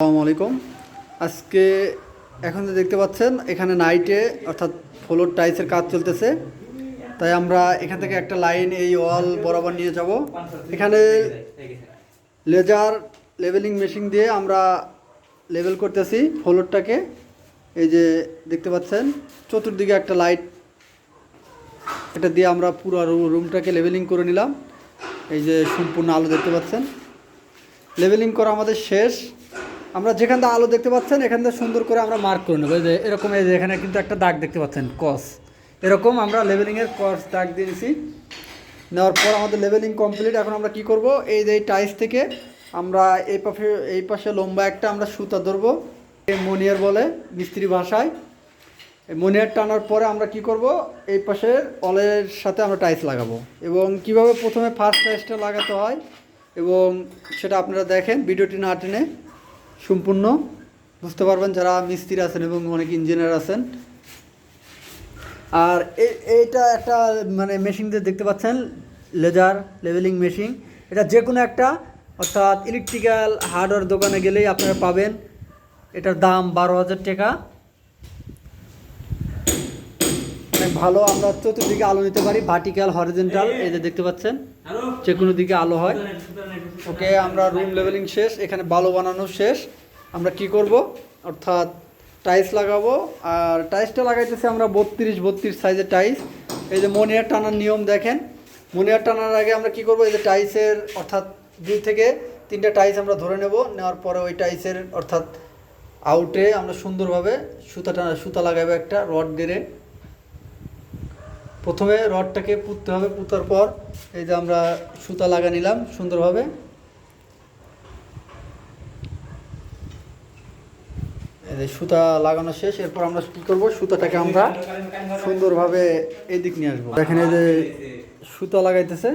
আসসালামু আলাইকুম। আজকে এখন যে দেখতে পাচ্ছেন, এখানে নাইটে অর্থাৎ ফ্লোর টাইলসের কাজ চলতেছে। তাই আমরা এখান থেকে একটা লাইন এই ওয়াল বরাবর নিয়ে যাব। এখানে লেজার লেভেলিং মেশিন দিয়ে আমরা লেভেল করতেছি ফ্লোরটাকে এই যে দেখতে পাচ্ছেন, চতুর্দিকে একটা লাইট এটা দিয়ে আমরা পুরো রুমটাকে লেভেলিং করে নিলাম। এই যে সম্পূর্ণ আলো দেখতে পাচ্ছেন। লেভেলিং করা আমাদের শেষ। আমরা যেখান থেকে আলো দেখতে পাচ্ছেন, এখান থেকে সুন্দর করে আমরা মার্ক করে নেব। যে এরকম, এই যে এখানে কিন্তু একটা দাগ দেখতে পাচ্ছেন কস এরকম আমরা লেভেলিংয়ের কস দাগ দিয়েছি নেওয়ার পর আমাদের লেভেলিং কমপ্লিট এখন আমরা কি করব? এই যে টাইস থেকে আমরা এই পাশে এই পাশে লম্বা একটা আমরা সুতা ধরবো মনিয়ার বলে মিস্ত্রি ভাষায়। মনিয়ার টানার পরে আমরা কি করব? এই পাশের অলের সাথে আমরা টাইলস লাগাবো। এবং কীভাবে প্রথমে ফার্স্ট টাইসটা লাগাতে হয়, এবং সেটা আপনারা দেখেন ভিডিওটি না টেনে। সম্পূর্ণ। বুঝতে পারবেন যারা মিস্ত্রি আছেন এবং অনেক ইঞ্জিনিয়ার আছেন। আর এ- এইটা একটা মানে মেশিন দিয়ে দেখতে পাচ্ছেন লেজার লেভেলিং মেশিন এটা যে কোনো একটা, অর্থাৎ ইলেকট্রিক্যাল হার্ডওয়্যার দোকানে গেলেই আপনারা পাবেন। এটার দাম বারো হাজার টাকা। অনেক ভালো আমরা চতুর্দিকে আলো নিতে পারি ভার্টিক্যাল হরিজেন্টাল এই যে দেখতে পাচ্ছেন? যে কোনো দিকে আলো হয়। ওকে আমরা রুম লেভেলিং শেষ এখানে বালো বানানো শেষ। আমরা কি করব? অর্থাৎ টাইলস লাগাবো আর টাইলসটা লাগাইতেছি আমরা বত্রিশ বত্রিশ সাইজের টাইলস এই যে মনিয়ার টানার নিয়ম দেখেন। মনিয়ার টানার আগে আমরা কি করব? এই যে টাইলসের অর্থাৎ দুই থেকে তিনটা টাইলস আমরা ধরে নেব। নেওয়ার পরে ওই টাইলসের অর্থাৎ আউটে আমরা সুন্দরভাবে সুতা টানা সুতা লাগাবো একটা রড গেড়ে। প্রথমে রডটাকে পুঁততে হবে, পুঁতার পর এই যে আমরা সুতা লাগা নিলাম সুন্দরভাবে। সুতা লাগানো শেষ, এরপর আমরা কি করব? সুতাটাকে আমরা সুন্দরভাবে এদিক নিয়ে আসব। দেখেন এই যে সুতা লাগাইতেছে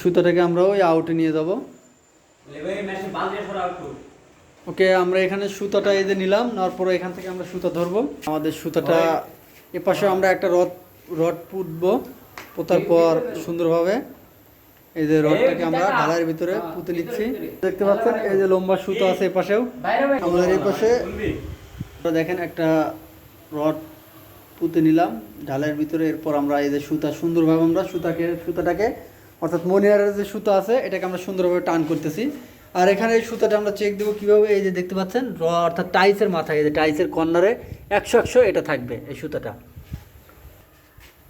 সুতাটাকে আমরা ওই আউটে নিয়ে যাব। ওকে আমরা এখানে সুতাটা এই যে নিলাম, নেওয়ার পরে এখান থেকে আমরা সুতা ধরবো। আমাদের সুতাটা এপাশে আমরা একটা রড রড পুঁতবো। পোতার পর সুন্দরভাবে এই যে রডটাকে আমরা ঢালাইয়ের ভিতরে পুঁতে নিচ্ছি। দেখতে পাচ্ছেন, এই যে লম্বা সুতো আছে এপাশেও আমাদের এই পাশে দেখেন একটা রড পুঁতে নিলাম, ঢালাইয়ের ভিতরে। এরপর আমরা এই যে সুতা, সুন্দরভাবে আমরা সুতাকে, সুতাটাকে, অর্থাৎ মনিয়ারের যে সুতা আছে, এটাকে আমরা সুন্দরভাবে টান করতেছি। আর এখানে এই সুতাটা আমরা চেক দেবো কীভাবে, এই যে দেখতে পাচ্ছেন, র অর্থাৎ টাইসের মাথায়, এই যে টাইসের কর্নারে একশো একশো এটা থাকবে এই সুতাটা।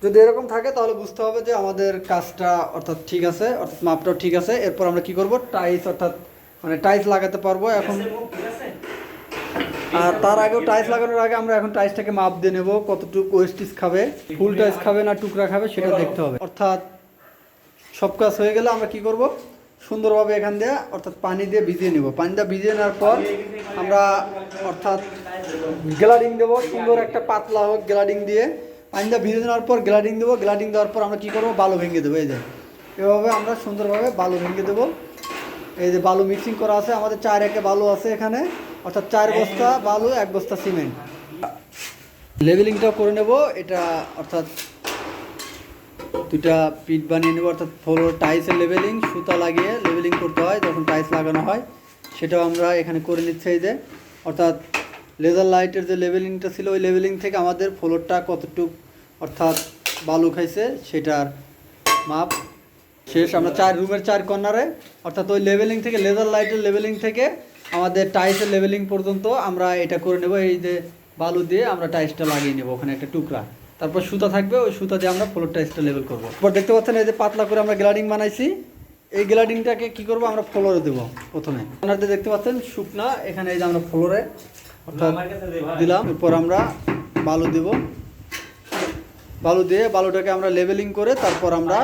যদি এরকম থাকে তাহলে বুঝতে হবে যে আমাদের কাজটা অর্থাৎ ঠিক আছে, অর্থাৎ মাপটাও ঠিক আছে। এরপর আমরা কি করব? টাইস অর্থাৎ মানে টাইস লাগাতে পারব এখন। আর তার আগেও টাইস লাগানোর আগে আমরা এখন টাইসটাকে মাপ দিয়ে নেব, কতটুকু ওয়েস্টিস খাবে ফুল টাইস খাবে না টুকরা খাবে সেটা দেখতে হবে। অর্থাৎ সব কাজ হয়ে গেলে আমরা কি করব? সুন্দরভাবে এখান দিয়ে, অর্থাৎ পানি দিয়ে ভিজিয়ে নেব। পানি দিয়ে ভিজিয়ে নেওয়ার পর আমরা, অর্থাৎ গ্লাডিং দেবো। সুন্দর একটা পাতলা হোক গ্লাডিং দিয়ে। পানি দিয়ে ভিজিয়ে নেওয়ার পর গ্লাডিং দেবো। গ্লাডিং দেওয়ার পর আমরা কী করব? বালু ভেঙে দেবো, এই যে। এভাবে আমরা সুন্দরভাবে বালু ভেঙে দেবো। এই যে বালু মিক্সিং করা আছে। আমাদের চার একে বালু আছে এখানে। অর্থাৎ চার বস্তা বালু, এক বস্তা সিমেন্ট। লেভেলিংটাও করে নেব। এটা, অর্থাৎ দুটা পিট বানিয়ে নেব, অর্থাৎ ফ্লোর টাইলসের লেভেলিং সুতা লাগিয়ে লেভেলিং করতে হয় যখন টাইলস লাগানো হয়। সেটাও আমরা এখানে করে নিচ্ছি এই যে। অর্থাৎ লেজার লাইটের যে লেভেলিংটা ছিল, ওই লেভেলিং থেকে আমাদের ফ্লোরটা কতটুক, অর্থাৎ বালু খাইছে, সেটার মাপ। শেষ আমরা চার, রুমের চার কর্নারে, অর্থাৎ ওই লেভেলিং থেকে লেজার লাইটের লেভেলিং থেকে আমাদের টাইলসের লেভেলিং পর্যন্ত আমরা এটা করে নেব। এই যে বালু দিয়ে আমরা টাইলসটা লাগিয়ে নেব, ওখানে একটা টুকরা। তারপর সুতা থাকবে ওই সুতা দিয়ে আমরা ফ্লোর টাইসটা লেভেল করব। এবার দেখতে পাচ্ছেন এই যে পাতলা করে আমরা গ্লাডিং বানাইছি এই গ্লাডিংটাকে কি করব আমরা ফ্লোরে দেবো প্রথমে। আপনাদের দেখতে পাচ্ছেন শুকনা এখানে এই যে আমরা ফ্লোরে অর্থাৎ দিলাম এরপর আমরা বালু দেব। বালু দিয়ে বালুটাকে আমরা লেভেলিং করে তারপর আমরা